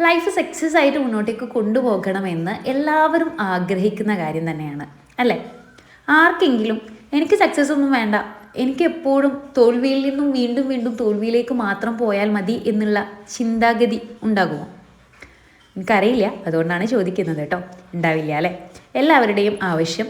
Life success ആയിട്ട് മുന്നോട്ടേക്ക് കൊണ്ടുപോകണമെന്ന് എല്ലാവരും ആഗ്രഹിക്കുന്ന കാര്യം തന്നെയാണ് അല്ലേ? ആർക്കെങ്കിലും എനിക്ക് സക്സസ് ഒന്നും വേണ്ട എനിക്ക് എപ്പോഴും തോൽവിയിൽ നിന്നും വീണ്ടും വീണ്ടും തോൽവിയിലേക്ക് മാത്രം പോയാൽ മതി എന്നുള്ള ചിന്താഗതി ഉണ്ടാകുമോ? എനിക്കറിയില്ല അതുകൊണ്ടാണ് ചോദിക്കുന്നത് കേട്ടോ. ഉണ്ടാവില്ല അല്ലേ? എല്ലാവരുടെയും ആവശ്യം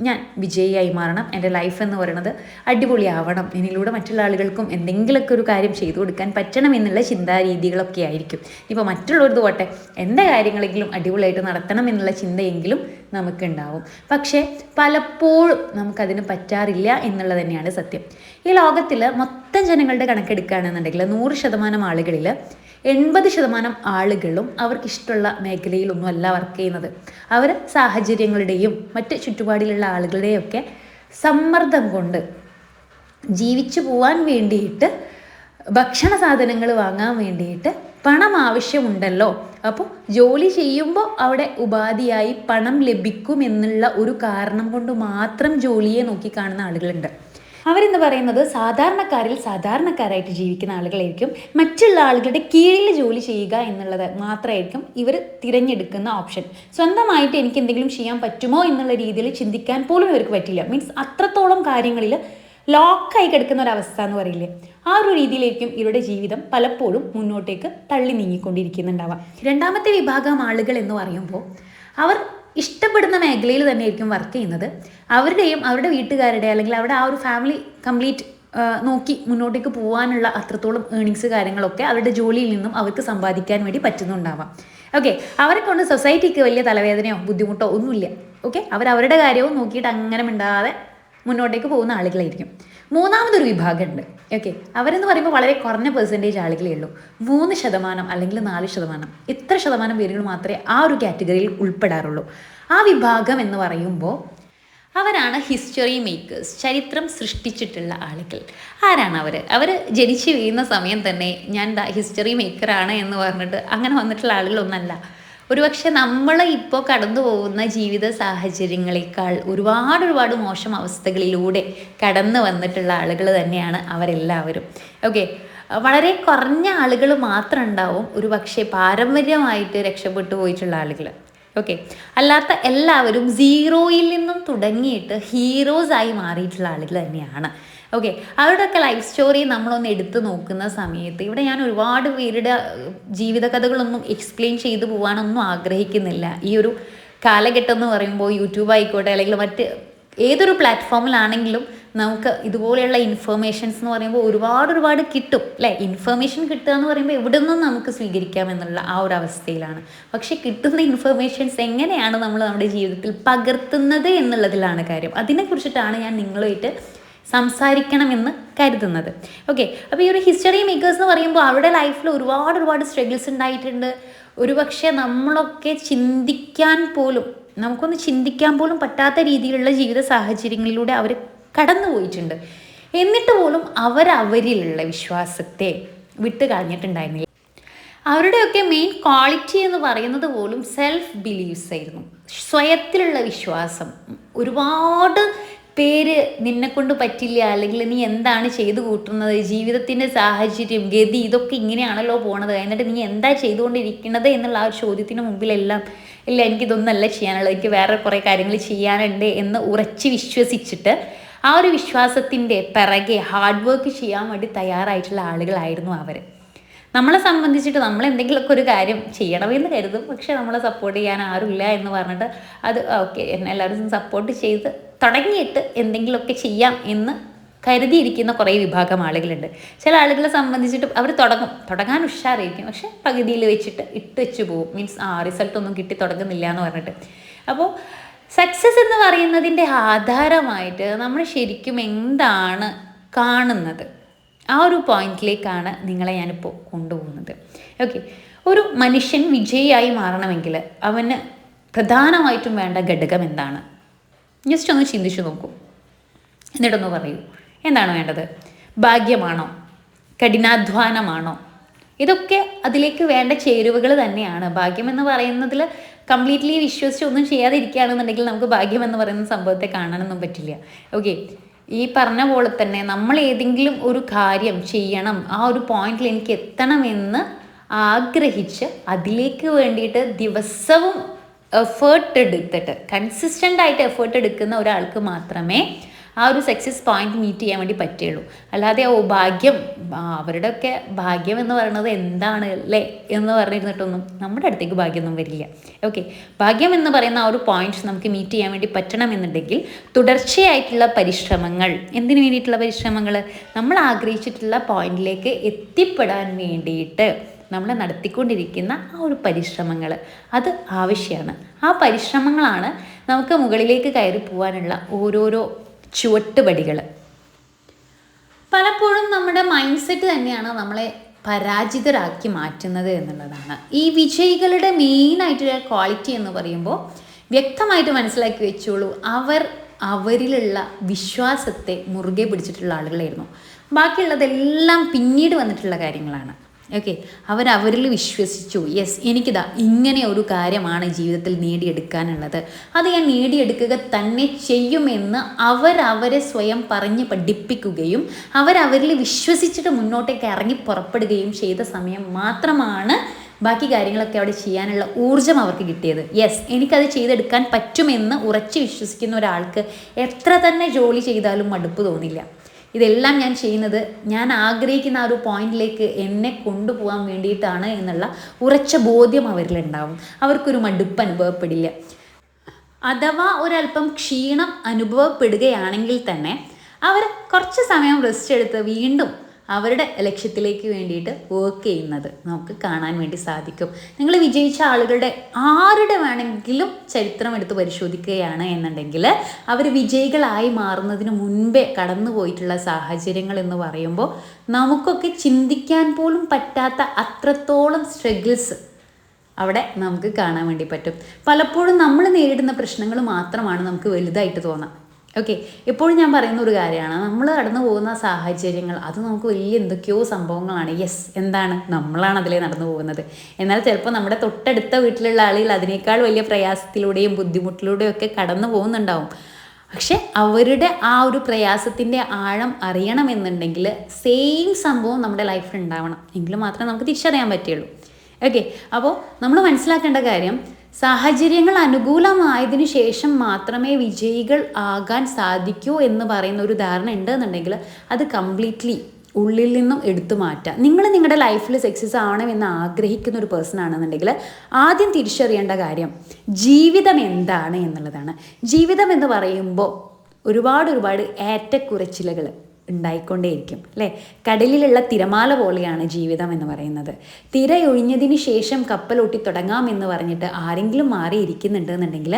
ഞാൻ വിജയിയായി മാറണം എന്റെ ലൈഫ് എന്ന് പറയുന്നത് അടിപൊളിയാവണം. എന്നിലൂടെ മറ്റുള്ള ആളുകൾക്കും എന്തെങ്കിലുമൊക്കെ ഒരു കാര്യം ചെയ്തു കൊടുക്കാൻ പറ്റണം എന്നുള്ള ചിന്താരീതികളൊക്കെ ആയിരിക്കും. ഇപ്പോൾ മറ്റുള്ളവർ പോട്ടെ എന്റെ കാര്യങ്ങളെങ്കിലും അടിപൊളിയായിട്ട് നടത്തണം എന്നുള്ള ചിന്തയെങ്കിലും നമുക്കുണ്ടാവും. പക്ഷേ പലപ്പോഴും നമുക്കതിന് പറ്റാറില്ല എന്നുള്ളത് തന്നെയാണ് സത്യം. ഈ ലോകത്തിൽ മൊത്തം ജനങ്ങളുടെ കണക്കെടുക്കുകയാണെന്നുണ്ടെങ്കിൽ നൂറ് ശതമാനം ആളുകളിൽ എൺപത് ശതമാനം ആളുകളും അവർക്കിഷ്ടമുള്ള മേഖലയിലൊന്നും അല്ല വർക്ക് ചെയ്യുന്നത്. അവർ സാഹചര്യങ്ങളുടെയും മറ്റ് ചുറ്റുപാടിലുള്ള ആളുകളുടെയും ഒക്കെ സമ്മർദ്ദം കൊണ്ട് ജീവിച്ചു പോവാൻ വേണ്ടിയിട്ട് ഭക്ഷണ സാധനങ്ങൾ വാങ്ങാൻ വേണ്ടിയിട്ട് പണം ആവശ്യമുണ്ടല്ലോ. അപ്പോൾ ജോലി ചെയ്യുമ്പോൾ അവിടെ ഉപാധിയായി പണം ലഭിക്കുമെന്നുള്ള ഒരു കാരണം കൊണ്ട് മാത്രം ജോലിയെ നോക്കി കാണുന്ന ആളുകളുണ്ട്. അവരെന്ന് പറയുന്നത് സാധാരണക്കാരിൽ സാധാരണക്കാരായിട്ട് ജീവിക്കുന്ന ആളുകളായിരിക്കും. മറ്റുള്ള ആളുകളുടെ കീഴിൽ ജോലി ചെയ്യുക എന്നുള്ളത് മാത്രമായിരിക്കും ഇവർ തിരഞ്ഞെടുക്കുന്ന ഓപ്ഷൻ. സ്വന്തമായിട്ട് എനിക്ക് എന്തെങ്കിലും ചെയ്യാൻ പറ്റുമോ എന്നുള്ള രീതിയിൽ ചിന്തിക്കാൻ പോലും ഇവർക്ക് പറ്റില്ല. മീൻസ് അത്രത്തോളം കാര്യങ്ങളിൽ ലോക്കായി കിടക്കുന്ന ഒരു അവസ്ഥ എന്ന് പറയില്ലേ? ആ ഒരു രീതിയിലേക്കും ഇവരുടെ ജീവിതം പലപ്പോഴും മുന്നോട്ടേക്ക് തള്ളി നീങ്ങിക്കൊണ്ടിരിക്കുന്നുണ്ടാവാം രണ്ടാമത്തെ വിഭാഗം ആളുകൾ എന്ന് പറയുമ്പോൾ അവർ ഇഷ്ടപ്പെടുന്ന മേഖലയിൽ തന്നെയായിരിക്കും വർക്ക് ചെയ്യുന്നത്. അവരുടെയും അവരുടെ വീട്ടുകാരുടെ അല്ലെങ്കിൽ അവിടെ ആ ഒരു ഫാമിലി കംപ്ലീറ്റ് നോക്കി മുന്നോട്ടേക്ക് പോകാനുള്ള അത്രത്തോളം ഏണിങ്സ് കാര്യങ്ങളൊക്കെ അവരുടെ ജോലിയിൽ നിന്നും അവർക്ക് സമ്പാദിക്കാൻ വേണ്ടി പറ്റുന്നുണ്ടാവാം. ഓക്കെ അവരെ കൊണ്ട് സൊസൈറ്റിക്ക് വലിയ തലവേദനയോ ബുദ്ധിമുട്ടോ ഒന്നുമില്ല. ഓക്കെ അവർ അവരുടെ കാര്യവും നോക്കിയിട്ട് അങ്ങനെ മിണ്ടാതെ മുന്നോട്ടേക്ക് പോകുന്ന ആളുകളായിരിക്കും. മൂന്നാമതൊരു വിഭാഗമുണ്ട്. ഓക്കെ അവരെന്ന് പറയുമ്പോൾ വളരെ കുറഞ്ഞ പെർസെന്റേജ് ആളുകളേ ഉള്ളൂ. മൂന്ന് ശതമാനം അല്ലെങ്കിൽ നാല് ശതമാനം ഇത്ര ശതമാനം പേരുകൾ മാത്രമേ ആ ഒരു കാറ്റഗറിയിൽ ഉൾപ്പെടാറുള്ളൂ. ആ വിഭാഗം എന്ന് പറയുമ്പോൾ അവരാണ് ഹിസ്റ്ററി മേക്കേഴ്സ് ചരിത്രം സൃഷ്ടിച്ചിട്ടുള്ള ആളുകൾ. ആരാണ് അവർ അവർ ജനിച്ചു വീഴുന്ന സമയം തന്നെ ഞാൻ ഹിസ്റ്ററി മേക്കറാണ് എന്ന് പറഞ്ഞിട്ട് അങ്ങനെ വന്നിട്ടുള്ള ആളുകളൊന്നല്ല. ഒരുപക്ഷെ നമ്മൾ ഇപ്പോൾ കടന്നു പോകുന്ന ജീവിത സാഹചര്യങ്ങളെക്കാൾ ഒരുപാട് ഒരുപാട് മോശം അവസ്ഥകളിലൂടെ കടന്നു വന്നിട്ടുള്ള ആളുകൾ തന്നെയാണ് അവരെല്ലാവരും. ഓക്കെ വളരെ കുറഞ്ഞ ആളുകൾ മാത്രം ഉണ്ടാവും ഒരു പക്ഷേ പാരമ്പര്യമായിട്ട് രക്ഷപ്പെട്ടു പോയിട്ടുള്ള ആളുകൾ ഓക്കെ അല്ലാത്ത എല്ലാവരും സീറോയിൽ നിന്നും തുടങ്ങിയിട്ട് ഹീറോസ് ആയി മാറിയിട്ടുള്ള ആളുകൾ തന്നെയാണ്. ഓക്കെ അവരുടെയൊക്കെ ലൈഫ് സ്റ്റോറി നമ്മളൊന്ന് എടുത്തു നോക്കുന്ന സമയത്ത് ഇവിടെ ഞാൻ ഒരുപാട് പേരുടെ ജീവിതകഥകളൊന്നും എക്സ്പ്ലെയിൻ ചെയ്തു പോകാനൊന്നും ആഗ്രഹിക്കുന്നില്ല. ഈ ഒരു കാലഘട്ടം എന്ന് പറയുമ്പോൾ യൂട്യൂബ് ആയിക്കോട്ടെ അല്ലെങ്കിൽ മറ്റ് ഏതൊരു പ്ലാറ്റ്ഫോമിലാണെങ്കിലും നമുക്ക് ഇതുപോലെയുള്ള ഇൻഫർമേഷൻസ് എന്ന് പറയുമ്പോൾ ഒരുപാട് ഒരുപാട് കിട്ടും അല്ലേ? ഇൻഫർമേഷൻ കിട്ടുക എന്ന് പറയുമ്പോൾ എവിടെ നിന്നും നമുക്ക് സ്വീകരിക്കാം എന്നുള്ള ആ ഒരു അവസ്ഥയിലാണ്. പക്ഷെ കിട്ടുന്ന ഇൻഫർമേഷൻസ് എങ്ങനെയാണ് നമ്മൾ നമ്മുടെ ജീവിതത്തിൽ പകർത്തുന്നത് എന്നുള്ളതിലാണ് കാര്യം. അതിനെക്കുറിച്ചിട്ടാണ് ഞാൻ നിങ്ങളുമായിട്ട് സംസാരിക്കണമെന്ന് കരുതുന്നത്. ഓക്കെ അപ്പോൾ ഈ ഒരു ഹിസ്റ്ററി മേക്കേഴ്സ് എന്ന് പറയുമ്പോൾ അവരുടെ ലൈഫിൽ ഒരുപാട് ഒരുപാട് സ്ട്രഗിൾസ് ഉണ്ടായിട്ടുണ്ട്. ഒരുപക്ഷെ നമ്മളൊക്കെ ചിന്തിക്കാൻ പോലും നമുക്കൊന്ന് ചിന്തിക്കാൻ പോലും പറ്റാത്ത രീതിയിലുള്ള ജീവിത സാഹചര്യങ്ങളിലൂടെ അവർ കടന്നു പോയിട്ടുണ്ട്. എന്നിട്ട് പോലും അവരവരിലുള്ള വിശ്വാസത്തെ വിട്ട് കളഞ്ഞിട്ടുണ്ടായിരുന്നില്ല. അവരുടെയൊക്കെ മെയിൻ ക്വാളിറ്റി എന്ന് പറയുന്നത് പോലും സെൽഫ് ബിലീവ്സ് ആയിരുന്നു. സ്വയത്തിലുള്ള വിശ്വാസം. ഒരുപാട് പേര് നിന്നെ കൊണ്ട് പറ്റില്ല അല്ലെങ്കിൽ നീ എന്താണ് ചെയ്തു കൂട്ടുന്നത് ജീവിതത്തിന്റെ സാഹചര്യം ഗതി ഇതൊക്കെ ഇങ്ങനെയാണല്ലോ പോണത്. എന്നിട്ട് നീ എന്താ ചെയ്തുകൊണ്ടിരിക്കുന്നത് എന്നുള്ള ആ ഒരു ചോദ്യത്തിന് മുമ്പിലെല്ലാം ഇല്ല എനിക്കിതൊന്നല്ല ചെയ്യാനുള്ളത്. എനിക്ക് വേറെ കുറേ കാര്യങ്ങൾ ചെയ്യാനുണ്ട് എന്ന് ഉറച്ച് വിശ്വസിച്ചിട്ട് ആ ഒരു വിശ്വാസത്തിന്റെ പിറകെ ഹാർഡ് വർക്ക് ചെയ്യാൻ വേണ്ടി തയ്യാറായിട്ടുള്ള ആളുകളായിരുന്നു അവർ നമ്മളെ സംബന്ധിച്ചിട്ട് നമ്മൾ എന്തെങ്കിലുമൊക്കെ ഒരു കാര്യം ചെയ്യണമെന്ന് കരുതും. പക്ഷെ നമ്മളെ സപ്പോർട്ട് ചെയ്യാൻ ആരുമില്ല എന്ന് പറഞ്ഞിട്ട് അത് ഓക്കെ എന്നെ എല്ലാവരും സപ്പോർട്ട് ചെയ്ത് തുടങ്ങിയിട്ട് എന്തെങ്കിലുമൊക്കെ ചെയ്യാം എന്ന് കരുതിയിരിക്കുന്ന കുറേ വിഭാഗം ആളുകളുണ്ട്. ചില ആളുകളെ സംബന്ധിച്ചിട്ട് അവർ തുടങ്ങും. തുടങ്ങാൻ ഉഷാറായിരിക്കും. പക്ഷെ പകുതിയിൽ വെച്ചിട്ട് ഇട്ട് വെച്ച് പോകും മീൻസ് ആ റിസൾട്ട് ഒന്നും കിട്ടി തുടങ്ങുന്നില്ല എന്ന് പറഞ്ഞിട്ട്. അപ്പോൾ സക്സസ് എന്ന് പറയുന്നതിന്റെ ആധാരമായിട്ട് നമ്മൾ ശരിക്കും എന്താണ് കാണുന്നത്? ആ ഒരു പോയിന്റിലേക്കാണ് നിങ്ങളെ ഞാനിപ്പോൾ കൊണ്ടുപോകുന്നത്. ഓക്കെ. ഒരു മനുഷ്യൻ വിജയിയായി മാറണമെങ്കിൽ അവന് പ്രധാനമായിട്ടും വേണ്ട ഘടകം എന്താണ്? ജസ്റ്റ് ഒന്ന് ചിന്തിച്ചു നോക്കൂ. എന്നിട്ടൊന്ന് പറയൂ. എന്താണ് വേണ്ടത്? ഭാഗ്യമാണോ? കഠിനാധ്വാനമാണോ? ഇതൊക്കെ അതിലേക്ക് വേണ്ട ചേരുവകൾ തന്നെയാണ്. ഭാഗ്യം എന്ന് പറയുന്നതിൽ കംപ്ലീറ്റ്ലി വിശ്വസിച്ച് ഒന്നും ചെയ്യാതിരിക്കുകയാണെന്നുണ്ടെങ്കിൽ നമുക്ക് ഭാഗ്യം എന്ന് പറയുന്ന സംഭവത്തെ കാണാനൊന്നും പറ്റില്ല. ഓക്കെ ഈ പറഞ്ഞ പോലെ തന്നെ നമ്മൾ ഏതെങ്കിലും ഒരു കാര്യം ചെയ്യണം ആ ഒരു പോയിന്റിൽ എനിക്ക് എത്തണമെന്ന് ആഗ്രഹിച്ച് അതിലേക്ക് വേണ്ടിയിട്ട് ദിവസവും എഫേർട്ട് എടുത്തിട്ട് കൺസിസ്റ്റന്റ് ആയിട്ട് എഫേർട്ട് എടുക്കുന്ന ഒരാൾക്ക് മാത്രമേ ആ ഒരു സക്സസ് പോയിന്റ് മീറ്റ് ചെയ്യാൻ വേണ്ടി പറ്റുള്ളൂ അല്ലാതെ ഓ ഭാഗ്യം അവരുടെയൊക്കെ ഭാഗ്യം എന്ന് പറയുന്നത് എന്താണ് അല്ലേ എന്ന് പറഞ്ഞിരുന്നിട്ടൊന്നും നമ്മുടെ അടുത്തേക്ക് ഭാഗ്യമൊന്നും വരില്ല. ഓക്കെ ഭാഗ്യം എന്ന് പറയുന്ന ആ ഒരു പോയിന്റ് നമുക്ക് മീറ്റ് ചെയ്യാൻ വേണ്ടി പറ്റണമെന്നുണ്ടെങ്കിൽ തുടർച്ചയായിട്ടുള്ള പരിശ്രമങ്ങൾ. എന്തിനു വേണ്ടിയിട്ടുള്ള പരിശ്രമങ്ങൾ? നമ്മൾ ആഗ്രഹിച്ചിട്ടുള്ള പോയിന്റിലേക്ക് എത്തിപ്പെടാൻ വേണ്ടിയിട്ട്. നമ്മൾ നടത്തിക്കൊണ്ടിരിക്കുന്ന ആ ഒരു പരിശ്രമങ്ങൾ അത് ആവശ്യമാണ് ആ പരിശ്രമങ്ങളാണ് നമുക്ക് മുകളിലേക്ക് കയറി പോകാനുള്ള ഓരോരോ ചുവട്ടുപടികൾ പലപ്പോഴും നമ്മുടെ മൈൻഡ് സെറ്റ് തന്നെയാണ് നമ്മളെ പരാജിതരാക്കി മാറ്റുന്നത് എന്നുള്ളതാണ്. ഈ വിജയികളുടെ മെയിനായിട്ടുള്ള ക്വാളിറ്റി എന്ന് പറയുമ്പോൾ വ്യക്തമായിട്ട് മനസ്സിലാക്കി വെച്ചോളൂ അവർ അവരിലുള്ള വിശ്വാസത്തെ മുറുകെ പിടിച്ചിട്ടുള്ള ആളുകളായിരുന്നു. ബാക്കിയുള്ളതെല്ലാം പിന്നീട് വന്നിട്ടുള്ള കാര്യങ്ങളാണ്. ഓക്കെ അവരവരിൽ വിശ്വസിച്ചു. യെസ് എനിക്കിതാ ഇങ്ങനെ ഒരു കാര്യമാണ് ജീവിതത്തിൽ നേടിയെടുക്കാനുള്ളത്. അത് ഞാൻ നേടിയെടുക്കുക തന്നെ ചെയ്യുമെന്ന് അവരവരെ സ്വയം പറഞ്ഞ് പഠിപ്പിക്കുകയും അവരവരിൽ വിശ്വസിച്ചിട്ട് മുന്നോട്ടേക്ക് ഇറങ്ങി പുറപ്പെടുകയും ചെയ്ത സമയം മാത്രമാണ് ബാക്കി കാര്യങ്ങളൊക്കെ അവിടെ ചെയ്യാനുള്ള ഊർജം അവർക്ക് കിട്ടിയത്. യെസ് എനിക്കത് ചെയ്തെടുക്കാൻ പറ്റുമെന്ന് ഉറച്ചു വിശ്വസിക്കുന്ന ഒരാൾക്ക് എത്ര തന്നെ ജോലി ചെയ്താലും മടുപ്പ് തോന്നില്ല. ഇതെല്ലാം ഞാൻ ചെയ്യുന്നത് ഞാൻ ആഗ്രഹിക്കുന്ന ആ ഒരു പോയിന്റിലേക്ക് എന്നെ കൊണ്ടുപോകാൻ വേണ്ടിയിട്ടാണ് എന്നുള്ള ഉറച്ച ബോധ്യം അവരിലുണ്ടാവും. അവർക്കൊരു മടുപ്പ് അനുഭവപ്പെടില്ല. അഥവാ ഒരല്പം ക്ഷീണം അനുഭവപ്പെടുകയാണെങ്കിൽ തന്നെ അവർ കുറച്ച് സമയം റെസ്റ്റ് എടുത്ത് വീണ്ടും അവരുടെ ലക്ഷ്യത്തിലേക്ക് വേണ്ടിയിട്ട് വർക്ക് ചെയ്യുന്നത് നമുക്ക് കാണാൻ വേണ്ടി സാധിക്കും. നിങ്ങൾ വിജയിച്ച ആളുകളുടെ ആരുടെ വേണമെങ്കിലും ചരിത്രം എടുത്ത് പരിശോധിക്കുകയാണ് എന്നുണ്ടെങ്കിൽ അവർ വിജയികളായി മാറുന്നതിന് മുൻപേ കടന്നു പോയിട്ടുള്ള സാഹചര്യങ്ങൾ എന്ന് പറയുമ്പോൾ നമുക്കൊക്കെ ചിന്തിക്കാൻ പോലും പറ്റാത്ത അത്രത്തോളം സ്ട്രഗിൾസ് അവിടെ നമുക്ക് കാണാൻ വേണ്ടി പറ്റും. പലപ്പോഴും നമ്മൾ നേരിടുന്ന പ്രശ്നങ്ങൾ മാത്രമാണ് നമുക്ക് വലുതായിട്ട് തോന്നാം. ഓക്കെ എപ്പോഴും ഞാൻ പറയുന്ന ഒരു കാര്യമാണ്. നമ്മൾ കടന്നു പോകുന്ന സാഹചര്യങ്ങൾ അത് നമുക്ക് വലിയ എന്തൊക്കെയോ സംഭവങ്ങളാണ്. യെസ് എന്താണ്? നമ്മളാണ് അതിലേ നടന്നു പോകുന്നത്. എന്നാൽ ചിലപ്പോൾ നമ്മുടെ തൊട്ടടുത്ത വീട്ടിലുള്ള ആളുകൾ അതിനേക്കാൾ വലിയ പ്രയാസത്തിലൂടെയും ബുദ്ധിമുട്ടിലൂടെയും ഒക്കെ കടന്നു പോകുന്നുണ്ടാവും. പക്ഷെ അവരുടെ ആ ഒരു പ്രയാസത്തിന്റെ ആഴം അറിയണമെന്നുണ്ടെങ്കിൽ സെയിം സംഭവം നമ്മുടെ ലൈഫിൽ ഉണ്ടാവണം. എങ്കിൽ മാത്രമേ നമുക്ക് തിരിച്ചറിയാൻ പറ്റുള്ളൂ ഓക്കെ അപ്പോൾ നമ്മൾ മനസ്സിലാക്കേണ്ട കാര്യം സാഹചര്യങ്ങൾ അനുകൂലമായതിനു ശേഷം മാത്രമേ വിജയികൾ ആകാൻ സാധിക്കൂ എന്ന് പറയുന്ന ഒരു ധാരണ ഉണ്ടെന്നുണ്ടെങ്കിൽ അത് കംപ്ലീറ്റ്ലി ഉള്ളിൽ നിന്നും എടുത്തു മാറ്റുക നിങ്ങൾ നിങ്ങളുടെ ലൈഫിൽ സക്സസ് ആവണമെന്ന് ആഗ്രഹിക്കുന്ന ഒരു പേഴ്സൺ ആണെന്നുണ്ടെങ്കിൽ ആദ്യം തിരിച്ചറിയേണ്ട കാര്യം ജീവിതം എന്താണ് എന്നുള്ളതാണ്. ജീവിതം എന്ന് പറയുമ്പോൾ ഒരുപാട് ഒരുപാട് ഏറ്റക്കുറച്ചിലുകൾ. ഉണ്ടായിക്കൊണ്ടേയിരിക്കും അല്ലേ? കടലിലുള്ള തിരമാല പോലെയാണ് ജീവിതം എന്ന് പറയുന്നത്. തിരയൊഴിഞ്ഞതിന് ശേഷം കപ്പലൊട്ടി തുടങ്ങാമെന്ന് പറഞ്ഞിട്ട് ആരെങ്കിലും മാറിയിരിക്കുന്നുണ്ട് എന്നുണ്ടെങ്കിൽ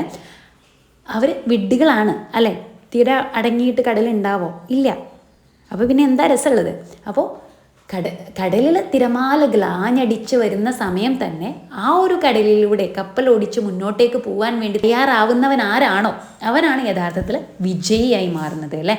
അവർ വിഡ്ഢികളാണ് അല്ലേ? തിര അടങ്ങിയിട്ട് കടലുണ്ടാവോ? ഇല്ല. അപ്പോൾ പിന്നെ എന്താ രസമുള്ളത്? അപ്പോൾ കട കടലിൽ തിരമാലകൾ ആഞ്ഞടിച്ച് വരുന്ന സമയം തന്നെ ആ ഒരു കടലിലൂടെ കപ്പലോടിച്ച് മുന്നോട്ടേക്ക് പോകാൻ വേണ്ടി തയ്യാറാവുന്നവൻ ആരാണോ? അവനാണ് യഥാർത്ഥത്തിൽ വിജയിയായി മാറുന്നത് അല്ലേ?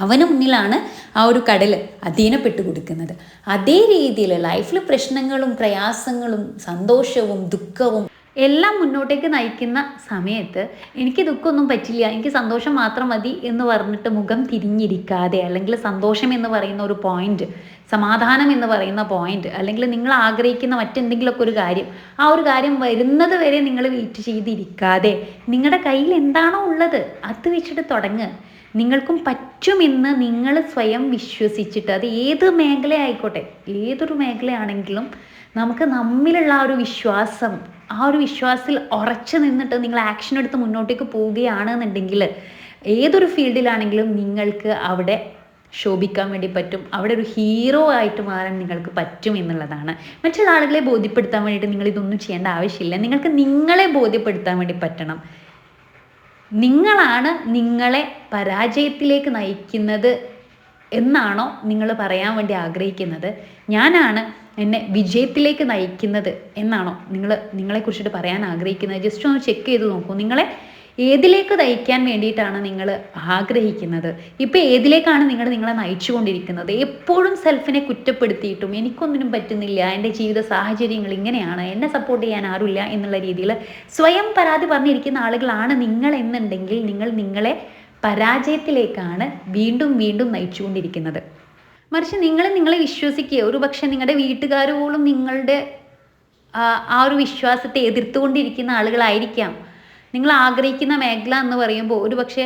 അവന് മുന്നിലാണ് ആ ഒരു കടൽ അധീനപ്പെട്ടു കൊടുക്കുന്നത്. അതേ രീതിയിൽ ലൈഫിൽ പ്രശ്നങ്ങളും പ്രയാസങ്ങളും സന്തോഷവും ദുഃഖവും എല്ലാം മുന്നോട്ടേക്ക് നയിക്കുന്ന സമയത്ത് എനിക്ക് ദുഃഖമൊന്നും പറ്റില്ല എനിക്ക് സന്തോഷം മാത്രം മതി എന്ന് പറഞ്ഞിട്ട് മുഖം തിരിഞ്ഞിരിക്കാതെ അല്ലെങ്കിൽ സന്തോഷം എന്ന് പറയുന്ന ഒരു പോയിന്റ് സമാധാനം എന്ന് പറയുന്ന പോയിന്റ് അല്ലെങ്കിൽ നിങ്ങൾ ആഗ്രഹിക്കുന്ന മറ്റെന്തെങ്കിലുമൊക്കെ ഒരു കാര്യം ആ ഒരു കാര്യം വരുന്നത് വരെ നിങ്ങൾ വെയിറ്റ് ചെയ്തിരിക്കാതെ നിങ്ങളുടെ കയ്യിൽ എന്താണോ ഉള്ളത് അത് വെച്ചിട്ട് തുടങ്ങുക നിങ്ങൾക്കും പറ്റുമെന്ന് നിങ്ങൾ സ്വയം വിശ്വസിച്ചിട്ട് അത് ഏത് മേഖല ആയിക്കോട്ടെ ഏതൊരു മേഖലയാണെങ്കിലും നമുക്ക് നമ്മിലുള്ള ആ ഒരു വിശ്വാസം ആ ഒരു വിശ്വാസത്തിൽ ഉറച്ചു നിന്നിട്ട് നിങ്ങൾ ആക്ഷൻ എടുത്ത് മുന്നോട്ടേക്ക് പോവുകയാണെന്നുണ്ടെങ്കിൽ ഏതൊരു ഫീൽഡിലാണെങ്കിലും നിങ്ങൾക്ക് അവിടെ ശോഭിക്കാൻ വേണ്ടി പറ്റും. അവിടെ ഒരു ഹീറോ ആയിട്ട് മാറാൻ നിങ്ങൾക്ക് പറ്റും എന്നുള്ളതാണ്. മറ്റുള്ള ആളുകളെ ബോധ്യപ്പെടുത്താൻ വേണ്ടിയിട്ട് നിങ്ങൾ ഇതൊന്നും ചെയ്യേണ്ട ആവശ്യമില്ല. നിങ്ങൾക്ക് നിങ്ങളെ ബോധ്യപ്പെടുത്താൻ വേണ്ടി പറ്റണം. നിങ്ങളാണ് നിങ്ങളെ പരാജയത്തിലേക്ക് നയിക്കുന്നത് എന്നാണോ നിങ്ങൾ പറയാൻ വേണ്ടി ആഗ്രഹിക്കുന്നത്. ഞാനാണ് എന്നെ വിജയത്തിലേക്ക് നയിക്കുന്നത് എന്നാണോ നിങ്ങൾ നിങ്ങളെക്കുറിച്ചിട്ട് പറയാൻ ആഗ്രഹിക്കുന്നത്. ജസ്റ്റ് ഒന്ന് ചെക്ക് ചെയ്ത് നോക്കൂ. നിങ്ങളെ ഏതിലേക്ക് നയിക്കാൻ വേണ്ടിയിട്ടാണ് നിങ്ങൾ ആഗ്രഹിക്കുന്നത്? ഇപ്പോൾ ഏതിലേക്കാണ് നിങ്ങൾ നിങ്ങളെ നയിച്ചുകൊണ്ടിരിക്കുന്നത്? എപ്പോഴും സെൽഫിനെ കുറ്റപ്പെടുത്തിയിട്ടും എനിക്കൊന്നിനും പറ്റുന്നില്ല എന്റെ ജീവിത സാഹചര്യങ്ങൾ ഇങ്ങനെയാണ് എന്നെ സപ്പോർട്ട് ചെയ്യാൻ ആരുമില്ല എന്നുള്ള രീതിയിൽ സ്വയം പരാതി പറഞ്ഞിരിക്കുന്ന ആളുകളാണ് നിങ്ങൾ എന്നുണ്ടെങ്കിൽ നിങ്ങൾ നിങ്ങളെ പരാജയത്തിലേക്കാണ് വീണ്ടും വീണ്ടും നയിച്ചുകൊണ്ടിരിക്കുന്നത്. മറിച്ച് നിങ്ങൾ നിങ്ങളെ വിശ്വസിക്കുക ഒരു പക്ഷേ നിങ്ങളുടെ വീട്ടുകാർ പോലും നിങ്ങളുടെ ആ ഒരു വിശ്വാസത്തെ എതിർത്തുകൊണ്ടിരിക്കുന്ന ആളുകളായിരിക്കാം. നിങ്ങൾ ആഗ്രഹിക്കുന്ന മേഖല എന്ന് പറയുമ്പോൾ ഒരു പക്ഷേ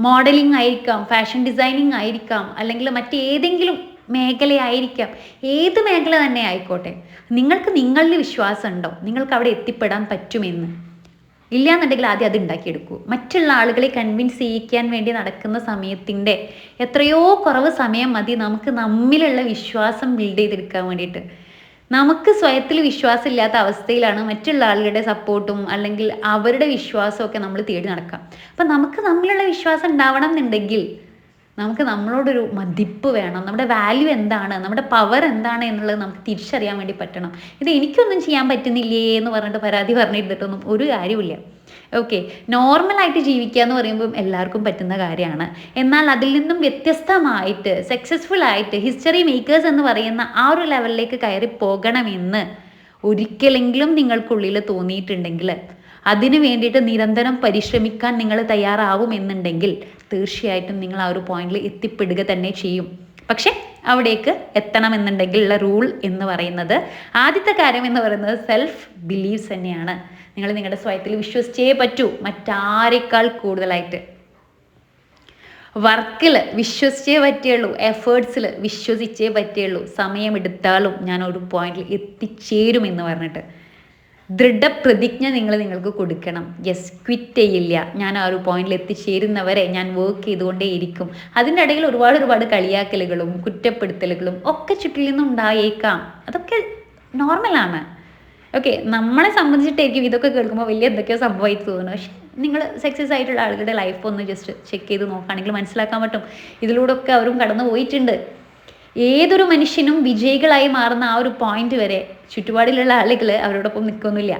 മോഡലിംഗ് ആയിരിക്കാം ഫാഷൻ ഡിസൈനിങ് ആയിരിക്കാം അല്ലെങ്കിൽ മറ്റേതെങ്കിലും മേഖലയായിരിക്കാം. ഏത് മേഖല തന്നെ ആയിക്കോട്ടെ. നിങ്ങൾക്ക് നിങ്ങളിൽ വിശ്വാസം ഉണ്ടോ നിങ്ങൾക്ക് അവിടെ എത്തിപ്പെടാൻ പറ്റുമെന്ന്. ഇല്ലയെന്നുണ്ടെങ്കിൽ ആദ്യം അത് ഉണ്ടാക്കിയെടുക്കൂ. മറ്റുള്ള ആളുകളെ കൺവിൻസ് ചെയ്യിക്കാൻ വേണ്ടി നടക്കുന്ന സമയത്തിന്റെ എത്രയോ കുറവ് സമയം മതി നമുക്ക് നമ്മിലുള്ള വിശ്വാസം ബിൽഡ് ചെയ്തെടുക്കാൻ വേണ്ടിയിട്ട്. നമുക്ക് സ്വയത്തിൽ വിശ്വാസമില്ലാത്ത അവസ്ഥയിലാണ് മറ്റുള്ള ആളുകളുടെ സപ്പോർട്ടും അല്ലെങ്കിൽ അവരുടെ വിശ്വാസമൊക്കെ നമ്മൾ തേടി നടക്കാം. അപ്പം നമുക്ക് നമ്മളുള്ള വിശ്വാസം ഉണ്ടാവണം എന്നുണ്ടെങ്കിൽ നമുക്ക് നമ്മളോടൊരു മതിപ്പ് വേണം. നമ്മുടെ വാല്യൂ എന്താണ്? നമ്മുടെ പവർ എന്താണ് എന്നുള്ളത് നമുക്ക് തിരിച്ചറിയാൻ വേണ്ടി പറ്റണം. ഇത് എനിക്കൊന്നും ചെയ്യാൻ പറ്റുന്നില്ലേ എന്ന് പറഞ്ഞിട്ട് പരാതി പറഞ്ഞിരുന്നിട്ടൊന്നും ഒരു കാര്യമില്ല ഓക്കെ നോർമലായിട്ട് ജീവിക്കുക എന്ന് പറയുമ്പം എല്ലാവർക്കും പറ്റുന്ന കാര്യമാണ്. എന്നാൽ അതിൽ നിന്നും വ്യത്യസ്തമായിട്ട് സക്സസ്ഫുൾ ആയിട്ട് ഹിസ്റ്ററി മേക്കേഴ്സ് എന്ന് പറയുന്ന ആ ഒരു ലെവലിലേക്ക് കയറി പോകണമെന്ന് ഒരിക്കലെങ്കിലും നിങ്ങൾക്കുള്ളിൽ തോന്നിയിട്ടുണ്ടെങ്കിൽ അതിന് വേണ്ടിയിട്ട് നിരന്തരം പരിശ്രമിക്കാൻ നിങ്ങൾ തയ്യാറാവുമെന്നുണ്ടെങ്കിൽ തീർച്ചയായിട്ടും നിങ്ങൾ ആ ഒരു പോയിന്റിൽ എത്തിപ്പെടുക തന്നെ ചെയ്യും. പക്ഷേ അവിടേക്ക് എത്തണമെന്നുണ്ടെങ്കിലുള്ള റൂൾ എന്ന് പറയുന്നത് ആദ്യത്തെ കാര്യം എന്ന് പറയുന്നത് സെൽഫ് ബിലീവ്സ് തന്നെയാണ്. നിങ്ങൾ നിങ്ങളുടെ സ്വയത്തിൽ വിശ്വസിച്ചേ പറ്റൂ. മറ്റാരേക്കാൾ കൂടുതലായിട്ട്. വർക്കിൽ വിശ്വസിച്ചേ പറ്റുള്ളൂ എഫേർട്സിൽ വിശ്വസിച്ചേ പറ്റുള്ളൂ സമയമെടുത്താലും ഞാൻ ഒരു പോയിന്റിൽ എത്തിച്ചേരും എന്ന് പറഞ്ഞിട്ട്. ദൃഢപ്രതിജ്ഞ നിങ്ങൾ നിങ്ങൾക്ക് കൊടുക്കണം. യെസ് ക്വിറ്റ് ചെയ്യില്ല. ഞാൻ ആ ഒരു പോയിന്റിൽ എത്തിച്ചേരുന്നവരെ ഞാൻ വർക്ക് ചെയ്തുകൊണ്ടേയിരിക്കും അതിന്റെ ഇടയിൽ ഒരുപാട് ഒരുപാട് കളിയാക്കലുകളും കുറ്റപ്പെടുത്തലുകളും ഒക്കെ ചുറ്റിൽ നിന്നും ഉണ്ടായേക്കാം അതൊക്കെ നോർമലാണ് ഓക്കെ നമ്മളെ സംബന്ധിച്ചിട്ടായിരിക്കും ഇതൊക്കെ കേൾക്കുമ്പോൾ വലിയ എന്തൊക്കെയോ സംഭവമായി തോന്നുന്നു. പക്ഷെ നിങ്ങൾ സക്സസ് ആയിട്ടുള്ള ആളുകളുടെ ലൈഫ് ഒന്ന് ജസ്റ്റ് ചെക്ക് ചെയ്ത് നോക്കുകയാണെങ്കിൽ മനസ്സിലാക്കാൻ പറ്റും. ഇതിലൂടെ ഒക്കെ അവരും കടന്നു പോയിട്ടുണ്ട്. ഏതൊരു മനുഷ്യനും വിജയികളായി മാറുന്ന ആ ഒരു പോയിന്റ് വരെ ചുറ്റുപാടിലുള്ള ആളുകൾ അവരോടൊപ്പം നിൽക്കൊന്നുമില്ല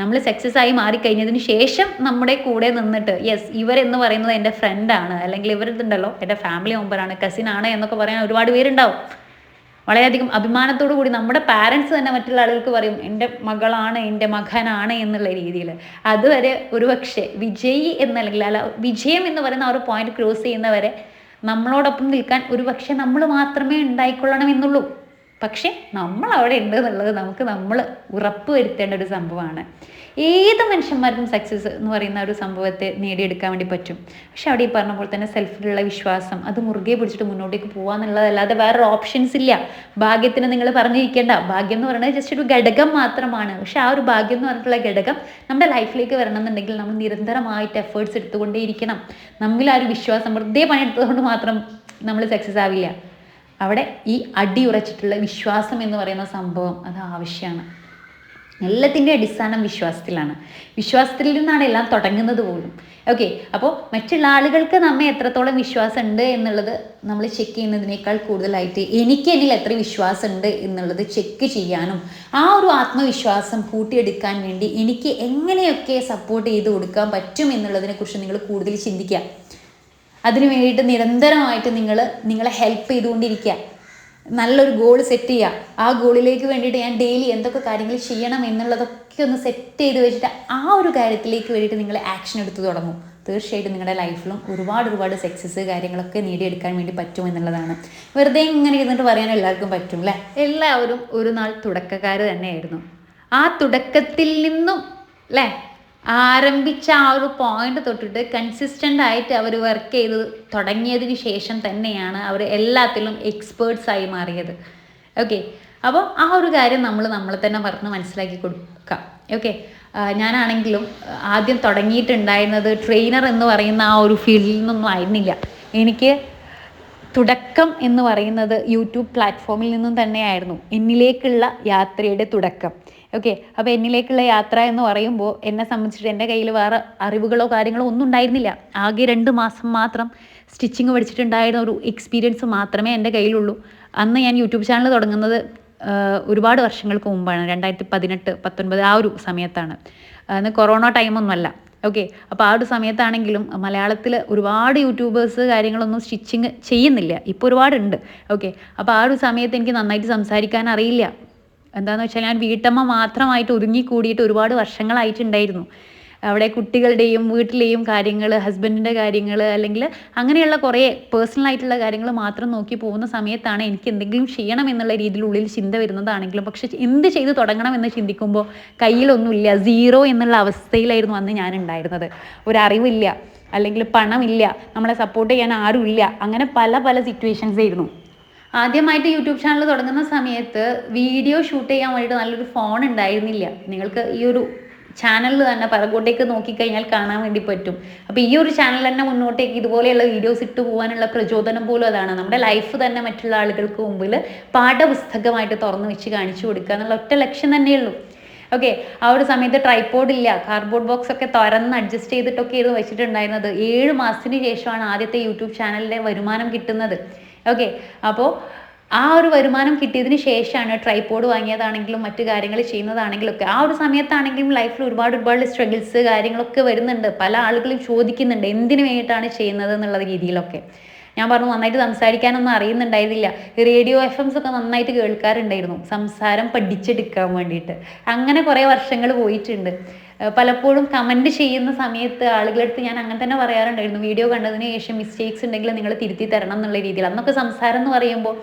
നമ്മൾ സക്സസ് ആയി മാറിക്കഴിഞ്ഞതിന് ശേഷം നമ്മുടെ കൂടെ നിന്നിട്ട് യെസ് ഇവരെന്ന് പറയുന്നത് എന്റെ ഫ്രണ്ടാണ് അല്ലെങ്കിൽ ഇവരിതുണ്ടല്ലോ എന്റെ ഫാമിലി മെമ്പറാണ് കസിനാണ് എന്നൊക്കെ പറയാൻ ഒരുപാട് പേരുണ്ടാവും. വളരെയധികം അഭിമാനത്തോടു കൂടി നമ്മുടെ പാരൻസ് തന്നെ മറ്റുള്ള ആളുകൾക്ക് പറയും എന്റെ മകളാണ് എന്റെ മകനാണ് എന്നുള്ള രീതിയിൽ. അതുവരെ ഒരുപക്ഷെ വിജയി എന്നല്ലെങ്കിൽ അല്ല വിജയം എന്ന് പറയുന്ന ആ ഒരു പോയിന്റ് ക്രോസ് ചെയ്യുന്നവരെ നമ്മളോടൊപ്പം നിൽക്കാൻ ഒരു പക്ഷേ നമ്മൾ മാത്രമേ ഉണ്ടായിക്കൊള്ളണം എന്നുള്ളൂ. പക്ഷേ നമ്മൾ അവിടെ ഉണ്ട് എന്നുള്ളത് നമുക്ക് നമ്മൾ ഉറപ്പ് വരുത്തേണ്ട ഒരു സംഭവമാണ്. ഏത് മനുഷ്യന്മാർക്കും സക്സസ് എന്ന് പറയുന്ന ഒരു സംഭവത്തെ നേടിയെടുക്കാൻ വേണ്ടി പറ്റും. പക്ഷെ അവിടെ ഈ പറഞ്ഞ പോലെ തന്നെ സെൽഫിലുള്ള വിശ്വാസം അത് മുറുകെ പിടിച്ചിട്ട് മുന്നോട്ടേക്ക് പോകാന്നുള്ളതല്ലാതെ വേറൊരു ഓപ്ഷൻസ് ഇല്ല. ഭാഗ്യത്തിന് നിങ്ങൾ പറഞ്ഞിരിക്കേണ്ട. ഭാഗ്യം എന്ന് പറയുന്നത് ജസ്റ്റ് ഒരു ഘടകം മാത്രമാണ്. പക്ഷെ ആ ഒരു ഭാഗ്യം എന്ന് പറഞ്ഞിട്ടുള്ള ഘടകം നമ്മുടെ ലൈഫിലേക്ക് വരണം എന്നുണ്ടെങ്കിൽ നമ്മൾ നിരന്തരമായിട്ട് എഫേർട്സ് എടുത്തുകൊണ്ടേയിരിക്കണം. നമ്മിൽ ആ ഒരു വിശ്വാസം വെറുതെ പണിയെടുത്തതുകൊണ്ട് മാത്രം നമ്മൾ സക്സസ് ആവില്ല. അവിടെ ഈ അടിയുറച്ചിട്ടുള്ള വിശ്വാസം എന്ന് പറയുന്ന സംഭവം അത് ആവശ്യമാണ്. എല്ലാത്തിന്റെ അടിസ്ഥാനം വിശ്വാസത്തിലാണ്. വിശ്വാസത്തിൽ നിന്നാണ് എല്ലാം തുടങ്ങുന്നത് പോലും. ഓക്കെ അപ്പോൾ മറ്റുള്ള ആളുകൾക്ക് നമ്മെ എത്രത്തോളം വിശ്വാസം ഉണ്ട് എന്നുള്ളത് നമ്മൾ ചെക്ക് ചെയ്യുന്നതിനേക്കാൾ കൂടുതലായിട്ട് എനിക്ക് എന്നിൽ എത്ര വിശ്വാസം ഉണ്ട് എന്നുള്ളത് ചെക്ക് ചെയ്യാനും ആ ഒരു ആത്മവിശ്വാസം കൂട്ടിയെടുക്കാൻ വേണ്ടി എനിക്ക് എങ്ങനെയൊക്കെ സപ്പോർട്ട് ചെയ്ത് കൊടുക്കാൻ പറ്റും എന്നുള്ളതിനെക്കുറിച്ച് നിങ്ങൾ കൂടുതൽ ചിന്തിക്കുക. അതിനു വേണ്ടിയിട്ട് നിരന്തരമായിട്ട് നിങ്ങൾ നിങ്ങളെ ഹെൽപ്പ് ചെയ്തുകൊണ്ടിരിക്കുക. നല്ലൊരു ഗോൾ സെറ്റ് ചെയ്യുക ആ ഗോളിലേക്ക് വേണ്ടിയിട്ട് ഞാൻ ഡെയിലി എന്തൊക്കെ കാര്യങ്ങൾ ചെയ്യണം എന്നുള്ളതൊക്കെ ഒന്ന് സെറ്റ് ചെയ്ത് വെച്ചിട്ട് ആ ഒരു കാര്യത്തിലേക്ക് വേണ്ടിയിട്ട് നിങ്ങൾ ആക്ഷൻ എടുത്തു തുടങ്ങും. തീർച്ചയായിട്ടും നിങ്ങളുടെ ലൈഫിലും ഒരുപാട് ഒരുപാട് സക്സസ് കാര്യങ്ങളൊക്കെ നേടിയെടുക്കാൻ വേണ്ടി പറ്റും എന്നുള്ളതാണ്. വെറുതെ ഇങ്ങനെ ഇരുന്നിട്ട് പറയാൻ എല്ലാവർക്കും പറ്റും അല്ലേ എല്ലാവരും ഒരു നാൾ തുടക്കക്കാർ തന്നെയായിരുന്നു. ആ തുടക്കത്തിൽ നിന്നും അല്ലേ ആരംഭിച്ച ആ ഒരു പോയിന്റ് തൊട്ടിട്ട് കൺസിസ്റ്റന്റ് ആയിട്ട് അവർ വർക്ക് ചെയ്ത് തുടങ്ങിയതിന് ശേഷം തന്നെയാണ് അവർ എല്ലാത്തിലും എക്സ്പേർട്സ് ആയി മാറിയത്. ഓക്കെ അപ്പോൾ ആ ഒരു കാര്യം നമ്മൾ നമ്മൾ തന്നെ പറഞ്ഞ് മനസ്സിലാക്കി കൊടുക്കാം. ഓക്കെ ഞാനാണെങ്കിലും ആദ്യം തുടങ്ങിയിട്ടുണ്ടായിരുന്നത് ട്രെയിനർ എന്ന് പറയുന്ന ആ ഒരു ഫീൽഡിൽ നിന്നൊന്നും ആയിരുന്നില്ല. എനിക്ക് തുടക്കം എന്ന് പറയുന്നത് യൂട്യൂബ് പ്ലാറ്റ്ഫോമിൽ നിന്നും തന്നെയായിരുന്നു. എന്നിലേക്കുള്ള യാത്രയുടെ തുടക്കം. ഓക്കെ അപ്പോൾ എന്നിലേക്കുള്ള യാത്ര എന്ന് പറയുമ്പോൾ എന്നെ സംബന്ധിച്ചിട്ട് എന്റെ കയ്യിൽ വേറെ അറിവുകളോ കാര്യങ്ങളോ ഒന്നും ഉണ്ടായിരുന്നില്ല. ആകെ രണ്ട് മാസം മാത്രം സ്റ്റിച്ചിങ് പഠിച്ചിട്ടുണ്ടായിരുന്ന ഒരു എക്സ്പീരിയൻസ് മാത്രമേ എന്റെ കയ്യിലുള്ളൂ. അന്ന് ഞാൻ യൂട്യൂബ് ചാനൽ തുടങ്ങുന്നത് ഒരുപാട് വർഷങ്ങൾക്ക് മുമ്പാണ്. രണ്ടായിരത്തി പതിനെട്ട് പത്തൊൻപത് ആ ഒരു സമയത്താണ്. അന്ന് കൊറോണ ടൈമൊന്നുമല്ല ഓക്കെ അപ്പോൾ ആ ഒരു സമയത്താണെങ്കിലും മലയാളത്തിൽ ഒരുപാട് യൂട്യൂബേഴ്സ് കാര്യങ്ങളൊന്നും സ്റ്റിച്ചിങ് ചെയ്യുന്നില്ല. ഇപ്പോൾ ഒരുപാടുണ്ട്. ഓക്കെ അപ്പോൾ ആ ഒരു സമയത്ത് എനിക്ക് നന്നായിട്ട് സംസാരിക്കാൻ അറിയില്ല. എന്താണെന്ന് വെച്ചാൽ ഞാൻ വീട്ടമ്മ മാത്രമായിട്ട് ഒതുങ്ങി കൂടിയിട്ട് ഒരുപാട് വർഷങ്ങളായിട്ടുണ്ടായിരുന്നു. അവിടെ കുട്ടികളുടെയും വീട്ടിലെയും കാര്യങ്ങൾ ഹസ്ബൻഡിന്റെ കാര്യങ്ങൾ അല്ലെങ്കിൽ അങ്ങനെയുള്ള കുറേ പേഴ്സണൽ ആയിട്ടുള്ള കാര്യങ്ങൾ മാത്രം നോക്കി പോകുന്ന സമയത്താണ് എനിക്ക് എന്തെങ്കിലും ചെയ്യണം എന്നുള്ള രീതിയിൽ ഉള്ളിൽ ചിന്ത വരുന്നതാണെങ്കിലും പക്ഷെ എന്ത് ചെയ്ത് തുടങ്ങണം എന്ന് ചിന്തിക്കുമ്പോൾ കയ്യിലൊന്നുമില്ല. സീറോ എന്നുള്ള അവസ്ഥയിലായിരുന്നു അന്ന് ഞാൻ ഉണ്ടായിരുന്നത്. ഒരറിവില്ല അല്ലെങ്കിൽ പണമില്ല നമ്മളെ സപ്പോർട്ട് ചെയ്യാൻ ആരുമില്ല. അങ്ങനെ പല പല സിറ്റുവേഷൻസ് ആയിരുന്നു. ആദ്യമായിട്ട് യൂട്യൂബ് ചാനൽ തുടങ്ങുന്ന സമയത്ത് വീഡിയോ ഷൂട്ട് ചെയ്യാൻ വേണ്ടിയിട്ട് നല്ലൊരു ഫോൺ ഉണ്ടായിരുന്നില്ല. നിങ്ങൾക്ക് ഈ ഒരു ചാനലിൽ തന്നെ പറകോട്ടേക്ക് നോക്കിക്കഴിഞ്ഞാൽ കാണാൻ വേണ്ടി പറ്റും. അപ്പോൾ ഈ ഒരു ചാനൽ തന്നെ മുന്നോട്ടേക്ക് ഇതുപോലെയുള്ള വീഡിയോസ് ഇട്ടു പോകാനുള്ള പ്രചോദനം പോലും അതാണ്. നമ്മുടെ ലൈഫ് തന്നെ മറ്റുള്ള ആളുകൾക്ക് മുമ്പിൽ പാഠപുസ്തകമായിട്ട് തുറന്നു വെച്ച് കാണിച്ചു കൊടുക്കുക എന്നുള്ള ഒറ്റ ലക്ഷ്യം തന്നെയുള്ളൂ ഓക്കെ ആ ഒരു സമയത്ത് ട്രൈപോഡ് ഇല്ല കാർഡ്ബോർഡ് ബോക്സ് ഒക്കെ തുറന്ന് അഡ്ജസ്റ്റ് ചെയ്തിട്ടൊക്കെ ആയിരുന്നു വെച്ചിട്ടുണ്ടായിരുന്നത്. ഏഴ് മാസത്തിന് ശേഷമാണ് ആദ്യത്തെ യൂട്യൂബ് ചാനലിലെ വരുമാനം കിട്ടുന്നത്. ഓക്കെ അപ്പോൾ ആ ഒരു വരുമാനം കിട്ടിയതിന് ശേഷമാണ് ട്രൈപോഡ് വാങ്ങിയതാണെങ്കിലും മറ്റു കാര്യങ്ങൾ ചെയ്യുന്നതാണെങ്കിലും ഒക്കെ ആ ഒരു സമയത്താണെങ്കിലും ലൈഫിൽ ഒരുപാട് ഒരുപാട് സ്ട്രഗിൾസ് കാര്യങ്ങളൊക്കെ വരുന്നുണ്ട്. പല ആളുകളും ചോദിക്കുന്നുണ്ട് എന്തിനു വേണ്ടിയിട്ടാണ് ചെയ്യുന്നത് എന്നുള്ള രീതിയിലൊക്കെ. ഞാൻ പറഞ്ഞു നന്നായിട്ട് സംസാരിക്കാനൊന്നും അറിയുന്നുണ്ടായിരുന്നില്ല. റേഡിയോ എഫ് എംസ് ഒക്കെ നന്നായിട്ട് കേൾക്കാറുണ്ടായിരുന്നു. സംസാരം പഠിച്ചെടുക്കാൻ വേണ്ടിയിട്ട്. അങ്ങനെ കുറേ വർഷങ്ങൾ പോയിട്ടുണ്ട്. പലപ്പോഴും കമന്റ് ചെയ്യുന്ന സമയത്ത് ആളുകളടുത്ത് ഞാൻ അങ്ങനെ തന്നെ പറയാറുണ്ടായിരുന്നു. വീഡിയോ കണ്ടതിന് ശേഷം മിസ്റ്റേക്സ് ഉണ്ടെങ്കിൽ നിങ്ങൾ തിരുത്തി തരണം എന്നുള്ള രീതിയിൽ. അന്നൊക്കെ സംസാരം എന്ന് പറയുമ്പോൾ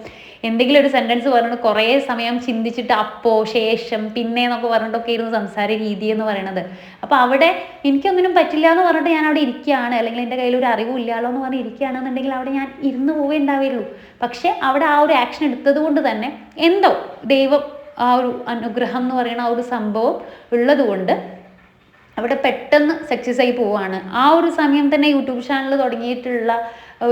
എന്തെങ്കിലും ഒരു സെന്റൻസ് പറഞ്ഞിട്ട് കുറേ സമയം ചിന്തിച്ചിട്ട് അപ്പോ ശേഷം പിന്നെ എന്നൊക്കെ പറഞ്ഞിട്ടൊക്കെ ഇരുന്ന് സംസാര രീതി എന്ന് പറയുന്നത് അപ്പോൾ അവിടെ എനിക്കൊന്നിനും പറ്റില്ല എന്ന് പറഞ്ഞിട്ട് ഞാൻ അവിടെ ഇരിക്കുകയാണ്. അല്ലെങ്കിൽ എന്റെ കയ്യിൽ ഒരു അറിവും ഇല്ലല്ലോ എന്ന് പറഞ്ഞ് ഇരിക്കുകയാണെന്നുണ്ടെങ്കിൽ അവിടെ ഞാൻ ഇരുന്ന് പോവേ ഉണ്ടാവുള്ളൂ പക്ഷേ അവിടെ ആ ഒരു ആക്ഷൻ എടുത്തത് കൊണ്ട് തന്നെ എന്തോ ദൈവം ആ ഒരു അനുഗ്രഹം എന്ന് പറയുന്ന ആ ഒരു സംഭവം ഉള്ളത് കൊണ്ട് അവിടെ പെട്ടെന്ന് സക്സസ് ആയി പോവാണ്. ആ ഒരു സമയം തന്നെ യൂട്യൂബ് ചാനൽ തുടങ്ങിയിട്ടുള്ള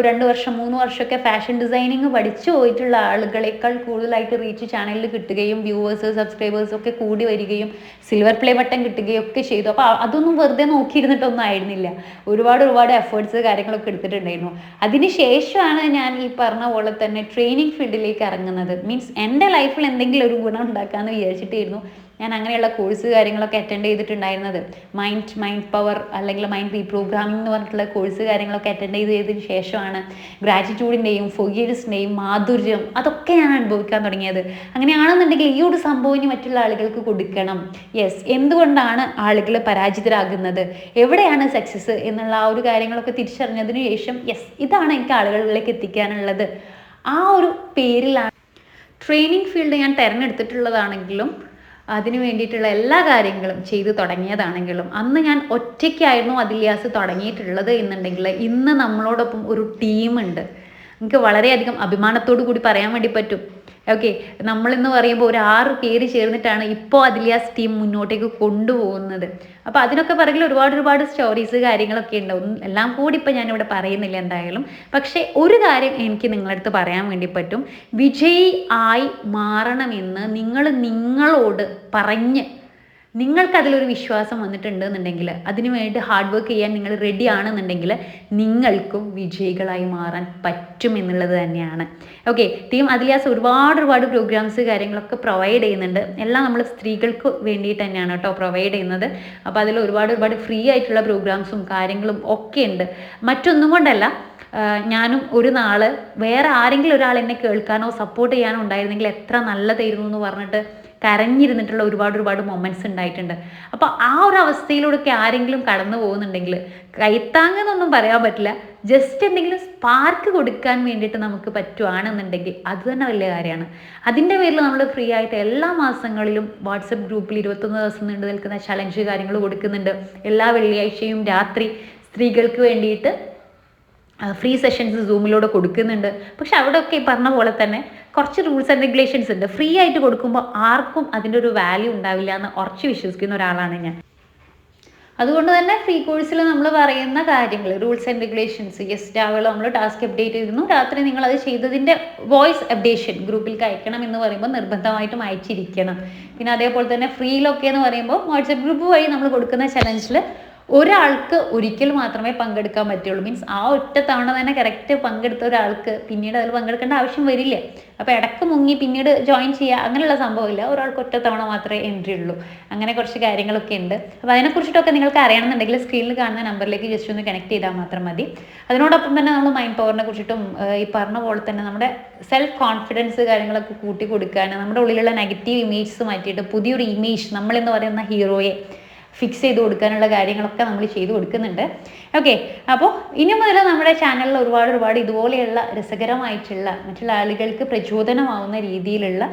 രണ്ട് വർഷം മൂന്ന് വർഷമൊക്കെ ഫാഷൻ ഡിസൈനിങ് പഠിച്ചു പോയിട്ടുള്ള ആളുകളെക്കാൾ കൂടുതലായിട്ട് റീച്ച് ചാനലിൽ കിട്ടുകയും വ്യൂവേഴ്സ് സബ്സ്ക്രൈബേഴ്സ് ഒക്കെ കൂടി വരികയും സിൽവർ പ്ലേ ബട്ടൺ കിട്ടുകയും ഒക്കെ ചെയ്തു. അപ്പോൾ അതൊന്നും വെറുതെ നോക്കിയിരുന്നിട്ടൊന്നും ആയിരുന്നില്ല. ഒരുപാട് ഒരുപാട് എഫേർട്സ് കാര്യങ്ങളൊക്കെ എടുത്തിട്ടുണ്ടായിരുന്നു. അതിന് ശേഷമാണ് ഞാൻ ഈ പറഞ്ഞ പോലെ തന്നെ ട്രെയിനിങ് ഫീൽഡിലേക്ക് ഇറങ്ങുന്നത്. മീൻസ് എന്റെ ലൈഫിൽ എന്തെങ്കിലും ഒരു ഗുണം ഉണ്ടാക്കാമെന്ന് വിചാരിച്ചിട്ടായിരുന്നു ഞാൻ അങ്ങനെയുള്ള കോഴ്സ് കാര്യങ്ങളൊക്കെ അറ്റൻഡ് ചെയ്തിട്ടുണ്ടായിരുന്നത്. മൈൻഡ് മൈൻഡ് പവർ അല്ലെങ്കിൽ മൈൻഡ് റീപ്രോഗ്രാമിംഗ് എന്ന് പറഞ്ഞിട്ടുള്ള കോഴ്സ് കാര്യങ്ങളൊക്കെ അറ്റൻഡ് ചെയ്ത് ചെയ്തതിന് ശേഷമാണ് ഗ്രാറ്റിറ്റ്യൂഡിന്റെയും ഫൊഗീഴ്സിന്റെയും മാധുര്യം അതൊക്കെ ഞാൻ അനുഭവിക്കാൻ തുടങ്ങിയത്. അങ്ങനെയാണെന്നുണ്ടെങ്കിൽ ഈ ഒരു സംഭവം മറ്റുള്ള ആളുകൾക്ക് കൊടുക്കണം. യെസ് എന്തുകൊണ്ടാണ് ആളുകൾ പരാജിതരാകുന്നത്? എവിടെയാണ് സക്സസ് എന്നുള്ള ആ ഒരു കാര്യങ്ങളൊക്കെ തിരിച്ചറിഞ്ഞതിന് ശേഷം യെസ് ഇതാണ് എനിക്ക് ആളുകളിലേക്ക് എത്തിക്കാനുള്ളത്. ആ ഒരു പേരിലാണ്. ട്രെയിനിങ് ഫീൽഡ് ഞാൻ തിരഞ്ഞെടുത്തിട്ടുള്ളതാണെങ്കിലും അതിന് വേണ്ടിയിട്ടുള്ള എല്ലാ കാര്യങ്ങളും ചെയ്തു തുടങ്ങിയതാണെങ്കിലും അന്ന് ഞാൻ ഒറ്റയ്ക്കായിരുന്നു അതിലിയാസ് തുടങ്ങിയിട്ടുള്ളത് എന്നുണ്ടെങ്കിൽ ഇന്ന് നമ്മളോടൊപ്പം ഒരു ടീമുണ്ട്. എനിക്ക് വളരെയധികം അഭിമാനത്തോടു കൂടി പറയാൻ വേണ്ടി പറ്റും. ഓക്കെ നമ്മളെന്ന് പറയുമ്പോൾ ഒരു ആറ് പേര് ചേർന്നിട്ടാണ് ഇപ്പോൾ അതിലിയാസ് ടീം മുന്നോട്ടേക്ക് കൊണ്ടുപോകുന്നത്. അപ്പോൾ അതിനൊക്കെ പിറകിൽ ഒരുപാട് ഒരുപാട് സ്റ്റോറീസ് കാര്യങ്ങളൊക്കെ ഉണ്ടാവും എല്ലാം കൂടി ഇപ്പം ഞാനിവിടെ പറയുന്നില്ല എന്തായാലും. പക്ഷേ ഒരു കാര്യം എനിക്ക് നിങ്ങളടുത്ത് പറയാൻ വേണ്ടി പറ്റും. വിജയി ആയി മാറണമെന്ന് നിങ്ങൾ നിങ്ങളോട് പറഞ്ഞ് നിങ്ങൾക്ക് അതിലൊരു വിശ്വാസം വന്നിട്ടുണ്ട് എന്നുണ്ടെങ്കിൽ അതിനു വേണ്ടി ഹാർഡ് വർക്ക് ചെയ്യാൻ നിങ്ങൾ റെഡി ആണെന്നുണ്ടെങ്കിൽ നിങ്ങൾക്കും വിജയികളായി മാറാൻ പറ്റും എന്നുള്ളത് തന്നെയാണ്. ഓക്കെ ടീം അതിലാസ് ഒരുപാട് ഒരുപാട് പ്രോഗ്രാംസ് കാര്യങ്ങളൊക്കെ പ്രൊവൈഡ് ചെയ്യുന്നുണ്ട്. എല്ലാം നമ്മൾ സ്ത്രീകൾക്ക് വേണ്ടിയിട്ട് തന്നെയാണ് കേട്ടോ പ്രൊവൈഡ് ചെയ്യുന്നത്. അപ്പോൾ അതിൽ ഒരുപാട് ഒരുപാട് ഫ്രീ ആയിട്ടുള്ള പ്രോഗ്രാംസും കാര്യങ്ങളും ഒക്കെ ഉണ്ട്. മറ്റൊന്നും കൊണ്ടല്ല ഞാനും ഒരു നാൾ വേറെ ആരെങ്കിലും ഒരാൾ എന്നെ കേൾക്കാനോ സപ്പോർട്ട് ചെയ്യാനോ ഉണ്ടായിരുന്നെങ്കിൽ എത്ര നല്ലതായിരുന്നു എന്ന് പറഞ്ഞിട്ട് കരഞ്ഞിരുന്നിട്ടുള്ള ഒരുപാട് ഒരുപാട് മൊമെന്റ്സ് ഉണ്ടായിട്ടുണ്ട്. അപ്പോൾ ആ ഒരു അവസ്ഥയിലൂടെയൊക്കെ ആരെങ്കിലും കടന്നു പോകുന്നുണ്ടെങ്കിൽ കൈത്താങ്ങെന്നൊന്നും പറയാൻ പറ്റില്ല. ജസ്റ്റ് എന്തെങ്കിലും സ്പാർക്ക് കൊടുക്കാൻ വേണ്ടിയിട്ട് നമുക്ക് പറ്റുവാണെന്നുണ്ടെങ്കിൽ അത് തന്നെ വലിയ കാര്യമാണ്. അതിന്റെ പേരിൽ നമ്മൾ ഫ്രീ ആയിട്ട് എല്ലാ മാസങ്ങളിലും വാട്സപ്പ് ഗ്രൂപ്പിൽ ഇരുപത്തൊന്ന് ദിവസം നീണ്ടു നിൽക്കുന്ന ചലഞ്ച് കാര്യങ്ങൾ കൊടുക്കുന്നുണ്ട്. എല്ലാ വെള്ളിയാഴ്ചയും രാത്രി സ്ത്രീകൾക്ക് വേണ്ടിയിട്ട് ഫ്രീ സെഷൻസ് സൂമിലൂടെ കൊടുക്കുന്നുണ്ട്. പക്ഷെ അവിടെയൊക്കെ ഈ പറഞ്ഞ പോലെ തന്നെ കുറച്ച് റൂൾസ് ആൻഡ് റെഗുലേഷൻസ് ഉണ്ട്. ഫ്രീ ആയിട്ട് കൊടുക്കുമ്പോൾ ആർക്കും അതിന്റെ ഒരു വാല്യൂ ഉണ്ടാവില്ല എന്ന് ഉറച്ച് വിശ്വസിക്കുന്ന ഒരാളാണ് ഞാൻ. അതുകൊണ്ട് തന്നെ ഫ്രീ കോഴ്സിൽ നമ്മൾ പറയുന്ന കാര്യങ്ങൾ റൂൾസ് ആൻഡ് റെഗുലേഷൻസ് യെസ് രാവിലെ നമ്മൾ ടാസ്ക് അപ്ഡേറ്റ് ചെയ്തിരുന്നു. രാത്രി നിങ്ങൾ അത് ചെയ്തതിന്റെ വോയിസ് അപ്ഡേഷൻ ഗ്രൂപ്പിൽ അയക്കണം എന്ന് പറയുമ്പോൾ നിർബന്ധമായിട്ടും അയച്ചിരിക്കണം. പിന്നെ അതേപോലെ തന്നെ ഫ്രീയിലൊക്കെ എന്ന് പറയുമ്പോൾ വാട്സപ്പ് ഗ്രൂപ്പ് വഴി നമ്മൾ കൊടുക്കുന്ന ചലഞ്ചിൽ ഒരാൾക്ക് ഒരിക്കൽ മാത്രമേ പങ്കെടുക്കാൻ പറ്റുള്ളൂ. മീൻസ് ആ ഒറ്റ തവണ തന്നെ കറക്റ്റ് പങ്കെടുത്ത ഒരാൾക്ക് പിന്നീട് അതിൽ പങ്കെടുക്കേണ്ട ആവശ്യം വരില്ല. അപ്പോൾ ഇടയ്ക്ക് മുങ്ങി പിന്നീട് ജോയിൻ ചെയ്യുക അങ്ങനെയുള്ള സംഭവമില്ല. ഒരാൾക്ക് ഒറ്റ തവണ മാത്രമേ എൻട്രി ഉള്ളൂ. അങ്ങനെ കുറച്ച് കാര്യങ്ങളൊക്കെ ഉണ്ട്. അപ്പോൾ അതിനെക്കുറിച്ചിട്ടൊക്കെ നിങ്ങൾക്ക് അറിയണമെന്നുണ്ടെങ്കിൽ സ്ക്രീനിൽ കാണുന്ന നമ്പറിലേക്ക് ജസ്റ്റ് ഒന്ന് കണക്ട് ചെയ്താൽ മാത്രം മതി. അതിനോടൊപ്പം തന്നെ നമ്മൾ മൈൻഡ് പവറിനെ കുറിച്ചിട്ടും ഈ പറഞ്ഞ പോലെ തന്നെ നമ്മുടെ സെൽഫ് കോൺഫിഡൻസ് കാര്യങ്ങളൊക്കെ കൂട്ടി കൊടുക്കാൻ നമ്മുടെ ഉള്ളിലുള്ള നെഗറ്റീവ് ഇമേജ്സ് മാറ്റിയിട്ട് പുതിയൊരു ഇമേജ് നമ്മളെന്ന് പറയുന്ന ഹീറോയെ ഫിക്സ് ചെയ്ത് കൊടുക്കാനുള്ള കാര്യങ്ങളൊക്കെ നമ്മൾ ചെയ്തു കൊടുക്കുന്നുണ്ട്. ഓക്കെ അപ്പോൾ ഇനി മുതൽ നമ്മുടെ ചാനലിൽ ഒരുപാട് ഒരുപാട് ഇതുപോലെയുള്ള രസകരമായിട്ടുള്ള മറ്റുള്ള ആളുകൾക്ക് പ്രചോദനമാവുന്ന രീതിയിലുള്ള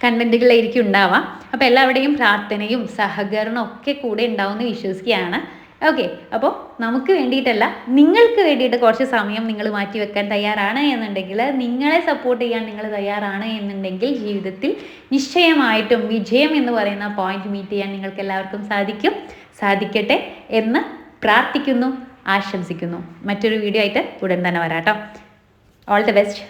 കണ്ടന്റുകളായിരിക്കും ഉണ്ടാവാം. അപ്പോൾ എല്ലാവരുടെയും പ്രാർത്ഥനയും സഹകരണവും ഒക്കെ കൂടെ ഉണ്ടാവുമെന്ന് വിശ്വസിക്കുകയാണ്. ഓക്കെ അപ്പോൾ നമുക്ക് വേണ്ടിയിട്ടല്ല നിങ്ങൾക്ക് വേണ്ടിയിട്ട് കുറച്ച് സമയം നിങ്ങൾ മാറ്റി വെക്കാൻ തയ്യാറാണ് എന്നുണ്ടെങ്കിൽ നിങ്ങളെ സപ്പോർട്ട് ചെയ്യാൻ നിങ്ങൾ തയ്യാറാണ് എന്നുണ്ടെങ്കിൽ ജീവിതത്തിൽ നിശ്ചയമായിട്ടും വിജയം എന്ന് പറയുന്ന പോയിന്റ് മീറ്റ് ചെയ്യാൻ നിങ്ങൾക്ക് എല്ലാവർക്കും സാധിക്കും. സാധിക്കട്ടെ എന്ന് പ്രാർത്ഥിക്കുന്നു ആശംസിക്കുന്നു. മറ്റൊരു വീഡിയോ ആയിട്ട് ഉടൻ തന്നെ വരാട്ടോ ഓൾ ദി ബെസ്റ്റ്